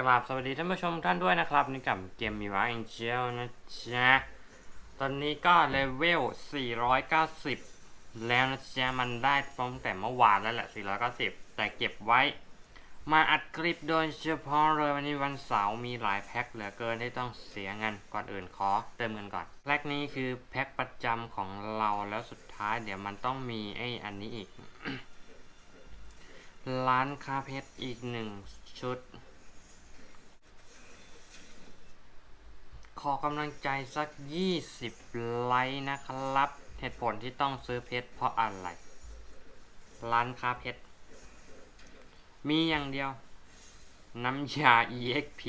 กราบสวัสดีท่านผู้ชมท่านด้วยนะครับนี่กับเกมมีวาเอ็นเจลนะจ๊ะตอนนี้ก็เลเวล 490 แล้วนะจ๊ะมันได้ตั้งแต่เมื่อวานแล้วแหละ 490 แต่เก็บไว้ มาอัดคลิปโดยเฉพาะเลยวันนี้วันเสาร์มีหลายแพ็คเหลือเกินที่ต้องเสียเงินก่อนอื่นขอเติมเงินก่อน แพ็คนี้คือแพ็คประจำของเราแล้วสุดท้ายเดี๋ยวมันต้องมีไอ้อันนี้อีก ร้านคาเพชรอีกหนึ่งชุด ขอกำลังใจสัก 20 ไลค์นะครับ เหตุผลที่ต้องซื้อเพชรเพราะอะไร ร้านค้าเพชร มีอย่างเดียว น้ำยา EXP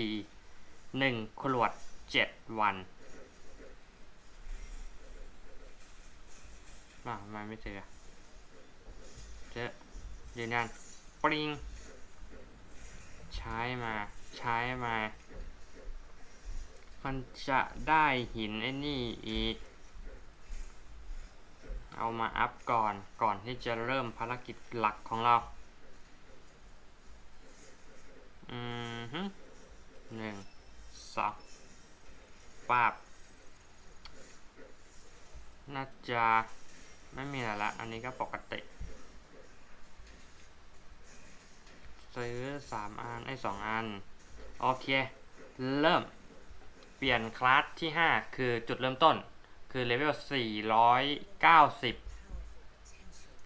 1 ขวด 7 วันอ้าวทำไมไม่เจอเจอยืนยันปริง ใช้มา ใช้มา มันจะได้หินไอ้นี่อีก เอามาอัพก่อนก่อนที่จะเริ่มภารกิจหลักของเรา อืมฮึหนึ่งสองปาบน่าจะไม่มีอะไรละ อันนี้ก็ปกติ ซื้อสามอันไอ้สองอัน โอเค เริ่ม เปลี่ยนคลาสที่ 5 คือจุดเริ่มต้น คือเลเวล 490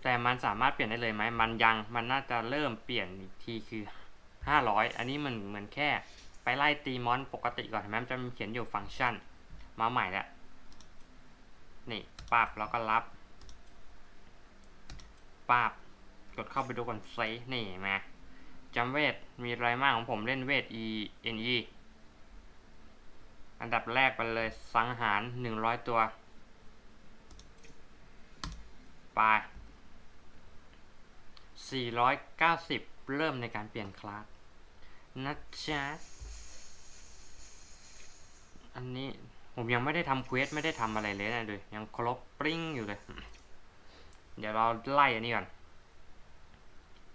แต่มันสามารถเปลี่ยนได้เลยไหม มันยังมันน่าจะเริ่มเปลี่ยนอีกทีคือ 500 อันนี้มันเหมือนแค่ไปไล่ตีมอนปกติก่อนเห็นไหมจะมีเขียนอยู่ฟังก์ชัน มาใหม่แล้ว นี่ปาบแล้วก็รับปาบกดเข้าไปดูก่อนเซนี่มาจำเวท มีอะไรมากของผมเล่นเวท E N E อันดับแรกไปเลยสังหาร100ตัว ไป490เกาสิบเริ่มในการเปลี่ยนคลาสนะจ๊ะอันนี้ผมยังไม่ได้ทำเควสไม่ได้ทำอะไรเลยนะดูยังครบปริ้งอยู่เลย เดี๋ยวเราไล่อันนี้ก่อน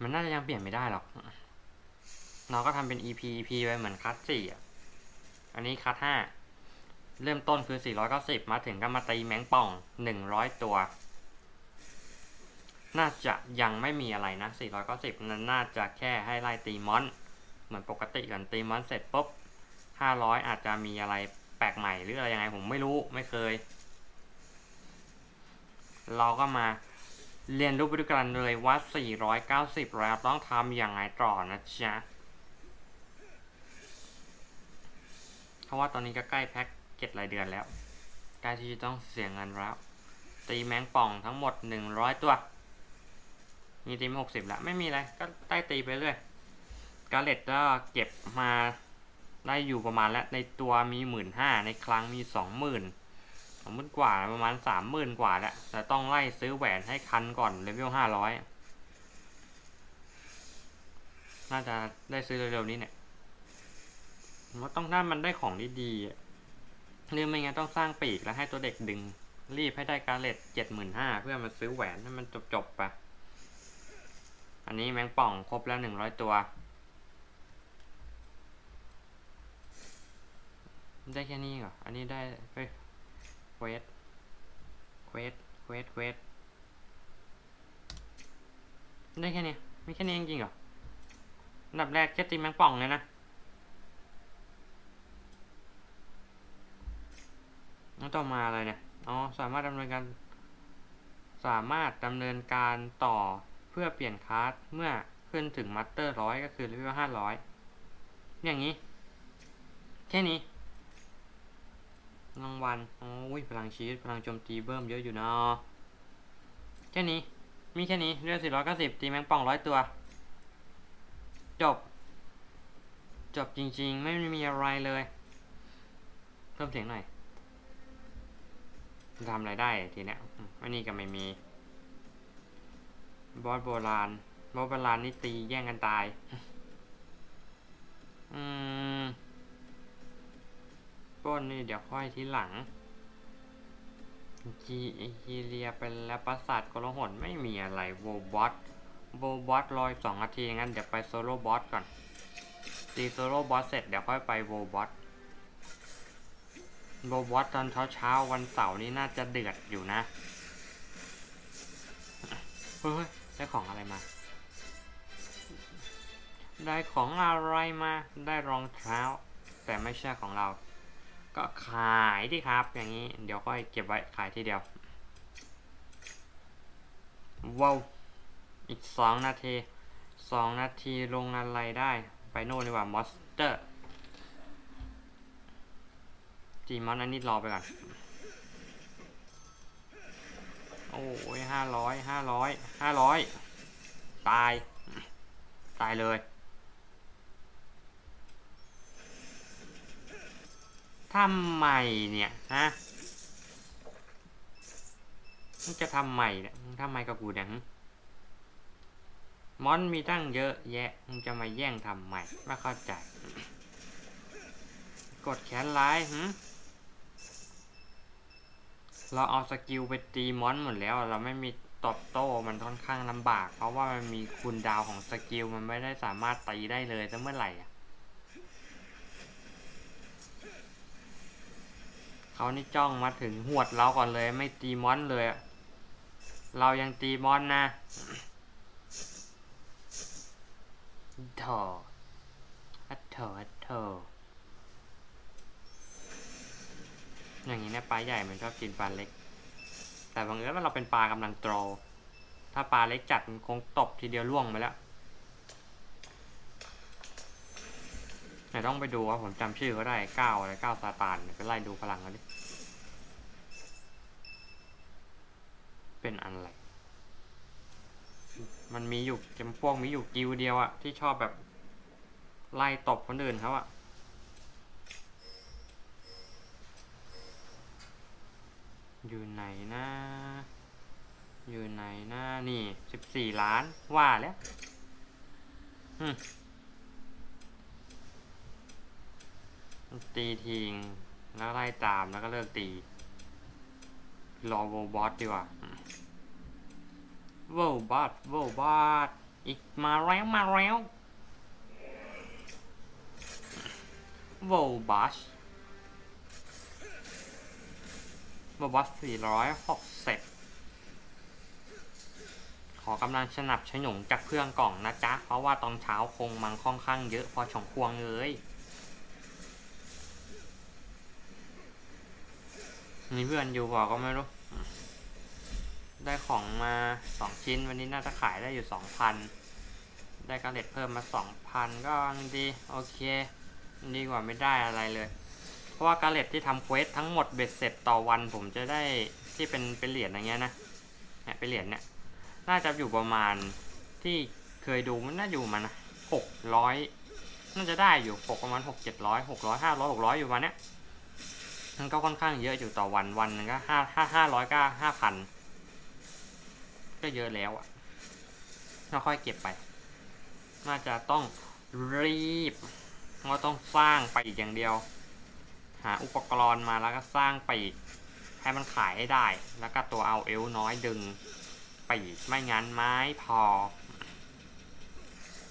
มันน่าจะยังเปลี่ยนไม่ได้หรอก เราก็ทำเป็น EP EP ไว้เหมือนคัสสี่อะ อันนี้คัสห้า เริ่มต้นคือ 490 มาถึงก็มาตีแมงป่อง 100 ตัว น่าจะยังไม่มีอะไรนะ 490 นั้นน่าจะแค่ให้ไล่ตีมอน เหมือนปกติกันตีมอนเสร็จปุ๊บ 500 อาจจะมีอะไรแปลกใหม่หรืออะไรยังไงผมไม่รู้ไม่เคย เราก็มาเรียนรู้ไปด้วยกันเลยว่า 490 แล้วต้องทำอย่างไรต่อนะจ๊ะ เพราะว่าตอนนี้ก็ใกล้แพ็ก เก็ตรายเดือนแล้วใกล้ที่ต้องเสียเงินแล้ว ตีแมงป่องทั้งหมด100ตัว มีตีมา60แล้วไม่มีอะไรก็ใต้ตีไปเรื่อยกาเลตก็เก็บมาได้อยู่ประมาณแล้วในตัวมีหมื่นห้าในครั้งมีสองหมื่นสองหมื่นกว่าประมาณสามหมื่นกว่าแล้วแต่ต้องไล่ซื้อแหวนให้คันก่อนเลเวลห้าร้อยน่าจะได้ซื้อเร็วๆนี้เนี่ยมว่าต้องถ้ามันได้ของดีๆ หรือไม่งั้นต้องสร้างปีกแล้วให้ตัวเด็กดึง รีบให้ได้การเลตเจ็ดหมื่นห้าเพื่อมาซื้อแหวนให้มันจบๆไปอันนี้แมงป่องครบแล้วหนึ่งร้อยตัว ได้แค่นี้เหรอ อันนี้ได้ เฮ้ยเควสเควสเควสเควสได้แค่นี้ไมีแค่นี้จริงเหรออันดับแรกแค่ตีแมงป่องเลยนะ แล้วต่อมาอะไรเนี่ย อ๋อ สามารถดำเนินการ สามารถดำเนินการต่อเพื่อเปลี่ยนคลาสเมื่อขึ้นถึงมัตเตอร์ร้อยก็คือเลเวลห้าร้อยอย่างนี้ แค่นี้รางวัลโอ้ยพลังชีสพลังโจมตีเบิ่มเยอะอยู่นะแค่นี้ มีแค่นี้เลือดสี่ร้อยเก้าสิบตีแมงป่องร้อยตัว จบ จบจริงๆ ไม่มีอะไรเลย เพิ่มเสียงหน่อย ทำอะไรได้ทีเนี้ยอันนี้ก็ไม่มี บอสโบราณ บอสโบราณนี่ตีแย่งกันตาย อืมป้นนี่เดี๋ยวค่อยทีหลังกีฮีเรียไปแล้วปราสาทกลหนไม่มีอะไรโวบอสโวบอสรอยสองนาทีงั้นเดี๋ยวไปโซโล่บอสก่อน ตีโซโล่บอสเสร็จเดี๋ยวค่อยไปโวบอส โวบอสตอนเช้าเช้าๆวันเสาร์นี้น่าจะเดือดอยู่นะ เฮ้ยได้ของอะไรมา ได้ของอะไรมา ได้รองเท้า แต่ไม่ใช่ของเรา ก็ขายดิครับ อย่างนี้ เดี๋ยวค่อยเก็บไว้ขายทีเดียว ว้าว อีกสองนาทีสองนาทีลงอะไรได้ ไปโน่นดีกว่ามอสเตอร์ จีมอนอันนี้รอไปก่อน โอ้ยห้าร้อยห้าร้อยห้าร้อยตาย ตายเลยทำไมเนี่ยฮะมึงจะทำไมเนี่ยมึงทำไมกับกูเนี่ยมอนมีตั้งเยอะแยะมึงจะมาแย่งทำไมไม่เข้าใจ กดแขนไลน์หึ เราเอาสกิลไปตีมอนหมดแล้ว เราไม่มีตอบโต้มันค่อนข้างลำบาก เพราะว่ามันมีคูลดาวของสกิลมันไม่ได้สามารถตีได้เลยตั้งเมื่อไหร่เขานี่จ้องมาถึงหวดเราก่อนเลย ไม่ตีมอนเลยเรายังตีมอนนะถอะโถอะโถ อย่างนี้เนี่ยปลาใหญ่มันชอบกินปลาเล็ก แต่บางเอิญว่าเราเป็นปลากำลังโตรถ้าปลาเล็กจัดมันคงตบทีเดียวล่วงไปแล้วเดี๋ยวต้องไปดูว่าผมจำชื่อเขาได้เก้าอะไรเก้าซาตานไปไล่ดูพลังกันดิ เป็นอะไร มันมีอยู่จำพวกมีอยู่กิวเดียวอะที่ชอบแบบ ไล่ตบคนอื่นเขาอะ อยู่ไหนนะอยู่ไหนนะนี่สิบสี่ล้านว่าแล้วตีทิ้งแล้วไล่ตามแล้วก็เลิกตี รอโวบอสดีกว่าโวบอสโวบอสอีกมาแล้วมาแล้วโวบอส บอสสี่ร้อยหกสิบขอกำลังสนับสนุนจากเพื่อนกล่องนะจ๊ะ เพราะว่าตอนเช้าคงมังค่อนข้างเยอะพอสมควรเลยมีเพื่อนอยู่บอกก็ไม่รู้ ได้ของมาสองชิ้นวันนี้น่าจะขายได้อยู่สองพันได้กระเล็ดเพิ่มมาสองพันก็ยังดี โอเค ดีกว่าไม่ได้อะไรเลย เพราะว่ากระเล็ดที่ทำเควสทั้งหมดเบ็ดเสร็จต่อวัน ผมจะได้ที่เป็นเป็นเหรียญอย่างเงี้ยนะเนี่ยเป็นเหรียญเนี่ยน่าจะอยู่ประมาณที่เคยดูมันน่าอยู่มันหกร้อยน่าจะได้อยู่หกประมาณหกเจ็ดร้อยหกร้อยห้าร้อยหกร้อยอยู่วันเนี้ยมันก็ค่อนข้างเยอะอยู่ต่อวันวันหนึงก็ห้าห้าห้าร้อยก็ห้าพันก็เยอะแล้วอะเราค่อยเก็บไป น่าจะต้องรีบว่าต้องสร้างไปอีกอย่างเดียว หาอุปกรณ์มาแล้วก็สร้างปีกให้มันขายให้ได้ แล้วก็ตัวเอาเอลน้อยดึงปีกไม่งั้นไม้พอ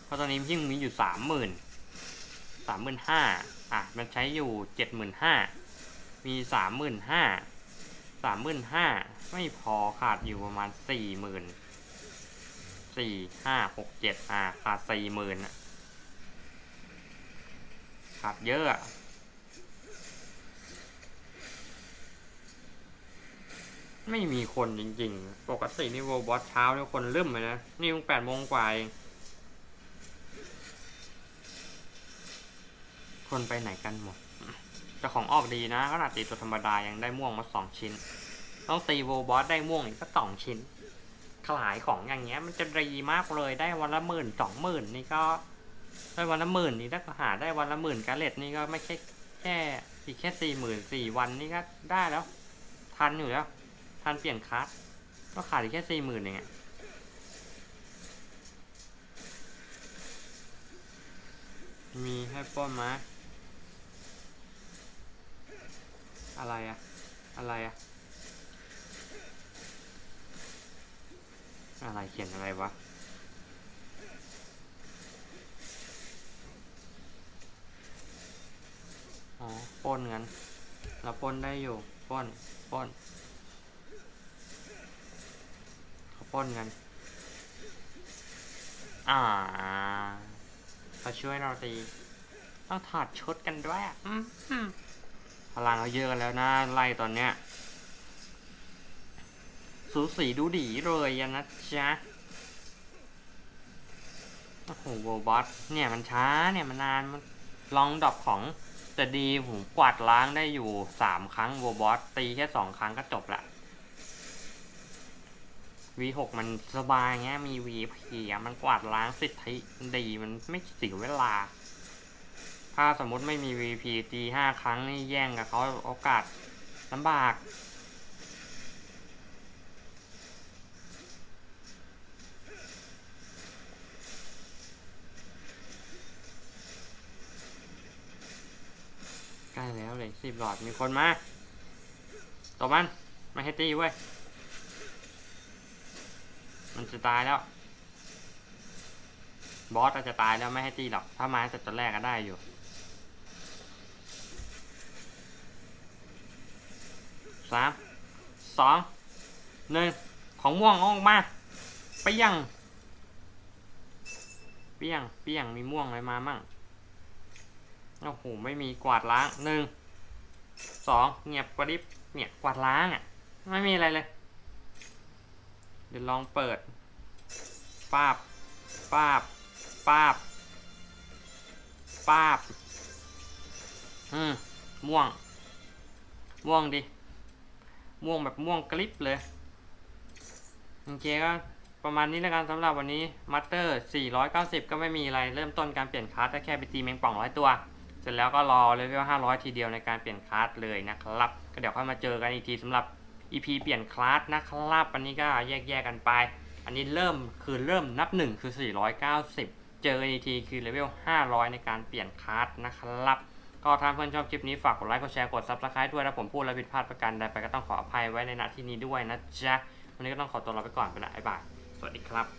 เพราะตอนนี้ยิ่งมีอยู่สามหมื่นสามหมื่นห้าอะมันใช้อยู่เจ็ดหมื่นห้ามีสามหมื่นห้าสามหมื่นห้าไม่พอขาดอยู่ประมาณสี่หมื่นสี่ห้าหกเจ็ดอ่าขาดสี่หมื่นขาดเยอะอะ ไม่มีคนจริงๆ ปกตินี่โวบอสเช้าเนี่ยคนเริ่มเลยนะ นี่มึงแปดโมงกว่าเองคนไปไหนกันหมดแต่ของออกดีนะขนาดตีตัวธรรมดายังได้ม่วงมาสองชิ้น ต้องตีโวบอสได้ม่วงอีกสักสองชิ้น ขายของอย่างเงี้ย มันจะดีมากเลยได้วันละหมื่นสองหมื่นนี่ก็ได้วันละหมื่นนี่ถ้าหาได้วันละหมื่นกาเลตนี่ก็ไม่ใช่แค่อีกแค่สี่หมื่นสี่วันนี่ก็ได้แล้ว ทันอยู่แล้ว การเปลี่ยนคัสก็ขาดอีกแค่สี่หมื่นเองอะมีให้ป้อมมาอะไรอะอะไรอะอะไรเขียนอะไรวะอ๋อป้อนงั้นเราป้อนได้อยู่ป้อนป้อน ปล้นกัน อ่าเขาช่วยเราตีต้องถอดชุดกันด้วยอะอืมอืมพลังเราเยอะกันแล้วนะไล่ตอนเนี้ย สูสีดูดีเลยอะนะจ๊ะโอ้โหโวบอสเนี่ยมันช้าเนี่ยมันนานมันลองดรอปของแต่ดีผมกวาดล้างได้อยู่สามครั้งโวบอสตีแค่สองครั้งก็จบละ V6 มันสบายเงี้ยมี VP อะมันกวาดล้างสิทธิดีมันไม่เสียเวลา ถ้าสมมติไม่มี VP ตีห้าครั้งนี่แย่งกับเขาโอกาสลำบากใกล้แล้วเลยสิบหลอดมีคนมาตบมันม่ให้ตีเว้ย จะตายแล้ว บอสอาจจะตายแล้วไม่ให้ตีหรอก ถ้ามาแต่ตอนแรกก็ได้อยู่ สาม สองหนึ่งของม่วงออกมาเปียงเปียงเปียงมีม่วงอะไรมามั่งโอ้โหไม่มีกวาดล้างหนึ่งสองเงียบกระดิบเนี่ยกวาดล้างอะ ไม่มีอะไรเลย เดี๋ยวลองเปิดป้าบป้าบป้าบป้าบอืมม่วง ม่วงดิ ม่วงแบบม่วงกริบเลย โอเคก็ประมาณนี้แล้วกันสำหรับวันนี้มัตเตอร์ 490 ก็ไม่มีอะไร เริ่มต้นการเปลี่ยนคาร์ดก็แค่ไปตีแมงป่องร้อยตัว เสร็จแล้วก็รอเลเวล500 ทีเดียวในการเปลี่ยนคลาสเลยนะครับ ก็เดี๋ยวค่อยมาเจอกันอีกทีสำหรับ EP เปลี่ยนคลาสนะครับอันนี้ก็แยกๆกันไป อันนี้เริ่มคือเริ่มนับ 1 คือ 490 เจออีกทีคือเลเวล 500 ในการเปลี่ยนคลาสนะครับ ก็ถ้าเพื่อนชอบคลิปนี้ฝากกดไลค์กดแชร์กด Subscribe ด้วยถ้าผมพูดแล้วผิดพลาดประการใดไปก็ต้องขออภัยไว้ในณที่นี้ด้วยนะจ๊ะ วันนี้ก็ต้องขอตัวลาไปก่อนไปละบ๊ายบายสวัสดีครับ